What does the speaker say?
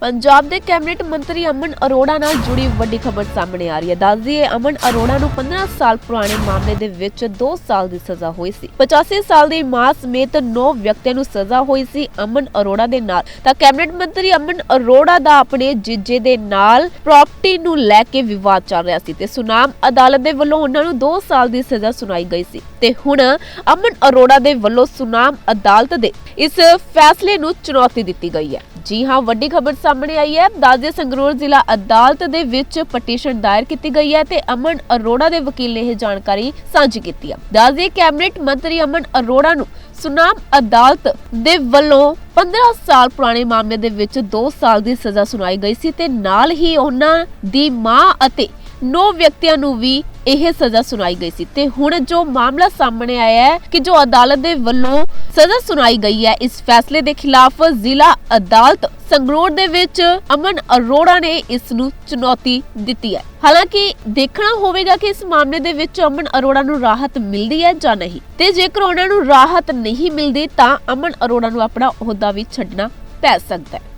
ਪੰਜਾਬ ਦੇ ਕੈਬਨਿਟ ਮੰਤਰੀ ਅਮਨ ਅਰੋੜਾ ਨਾਲ ਜੁੜੀ ਵੱਡੀ ਖਬਰ ਸਾਹਮਣੇ ਆ ਰਹੀ ਹੈ। ਦੱਸ ਦਈਏ, ਅਮਨ ਅਰੋੜਾ ਨੂੰ 15 ਸਾਲ ਪੁਰਾਣੇ ਮਾਮਲੇ ਦੇ ਵਿੱਚ 2 ਸਾਲ ਦੀ ਸਜ਼ਾ ਹੋਈ ਸੀ। 85 ਸਾਲ ਦੀ ਮਾਂ ਸਮੇਤ 9 ਵਿਅਕਤੀਆਂ ਨੂੰ ਸਜ਼ਾ ਹੋਈ ਸੀ ਅਮਨ ਅਰੋੜਾ ਦੇ ਨਾਲ। ਤਾਂ ਕੈਬਨਿਟ ਮੰਤਰੀ ਅਮਨ ਅਰੋੜਾ ਦਾ ਆਪਣੇ ਜੀਜੇ ਦੇ ਨਾਲ ਪ੍ਰਾਪਰਟੀ ਨੂੰ ਲੈ ਕੇ ਵਿਵਾਦ ਚੱਲ ਰਿਹਾ ਸੀ ਤੇ ਸੁਨਾਮ ਅਦਾਲਤ ਦੇ ਵੱਲੋਂ ਉਹਨਾਂ ਨੂੰ 2 ਸਾਲ ਦੀ ਸਜ਼ਾ ਸੁਣਾਈ ਗਈ ਸੀ। ਤੇ ਹੁਣ ਅਮਨ ਅਰੋੜਾ ਦੇ ਵੱਲੋਂ ਸੁਨਾਮ ਅਦਾਲਤ ਦੇ ਇਸ ਫੈਸਲੇ ਨੂੰ ਚੁਣੌਤੀ ਦਿੱਤੀ ਗਈ ਹੈ। ਜੀ ਹਾਂ, ਵੱਡੀ ਖਬਰ ਸਾਹਮਣੇ ਆਈ ਹੈ। ਦਾਦੇ ਸੰਗਰੂਰ ਜ਼ਿਲ੍ਹਾ ਅਦਾਲਤ ਦੇ ਵਿੱਚ ਪਟੀਸ਼ਨ ਦਾਇਰ ਕੀਤੀ ਗਈ ਹੈ ਤੇ ਅਮਨ ਅਰੋੜਾ ਦੇ ਵਕੀਲ ਨੇ ਇਹ ਜਾਣਕਾਰੀ ਸਾਂਝੀ ਕੀਤੀ ਹੈ। ਦਾਦੇ ਕੈਬਨਿਟ ਮੰਤਰੀ ਅਮਨ ਅਰੋੜਾ ਨੂੰ ਸੁਨਾਮ ਅਦਾਲਤ ਦੇ ਵੱਲੋਂ 15 ਸਾਲ ਪੁਰਾਣੇ ਮਾਮਲੇ ਦੇ ਵਿੱਚ 2 ਸਾਲ ਦੀ ਸਜ਼ਾ ਸੁਣਾਈ ਗਈ ਸੀ ਤੇ ਨਾਲ ਹੀ ਉਹਨਾਂ ਦੀ ਮਾਂ ਅਤੇ 9 ਵਿਅਕਤੀਆਂ ਨੂੰ ਵੀ ਇਹ ਸਜ਼ਾ ਸੁਣਾਈ ਗਈ ਸੀ। ਤੇ ਹੁਣ ਜੋ ਮਾਮਲਾ ਸਾਹਮਣੇ ਆਇਆ ਹੈ ਕਿ ਜੋ ਅਦਾਲਤ ਦੇ ਵੱਲੋਂ ਸਜ਼ਾ ਸੁਣਾਈ ਗਈ ਹੈ, ਇਸ ਫੈਸਲੇ ਦੇ ਖਿਲਾਫ ਜ਼ਿਲ੍ਹਾ ਅਦਾਲਤ ਸੰਗਰੂਰ ਦੇ ਵਿੱਚ ਅਮਨ ਅਰੋੜਾ ਨੇ ਇਸ ਨੂੰ ਚੁਣੌਤੀ ਦਿੱਤੀ ਹੈ। ਹਾਲਾਂਕਿ ਦੇਖਣਾ ਹੋਵੇਗਾ ਕਿ ਇਸ ਮਾਮਲੇ ਦੇ ਵਿੱਚ ਅਮਨ ਅਰੋੜਾ ਨੂੰ ਰਾਹਤ ਮਿਲਦੀ ਹੈ ਜਾਂ ਨਹੀਂ। ਤੇ ਜੇਕਰ ਉਹਨਾਂ ਨੂੰ ਰਾਹਤ ਨਹੀਂ ਮਿਲਦੀ ਤਾਂ ਅਮਨ ਅਰੋੜਾ ਨੂੰ ਆਪਣਾ ਅਹੁਦਾ ਵੀ ਛੱਡਣਾ ਪੈ ਸਕਦਾ ਹੈ।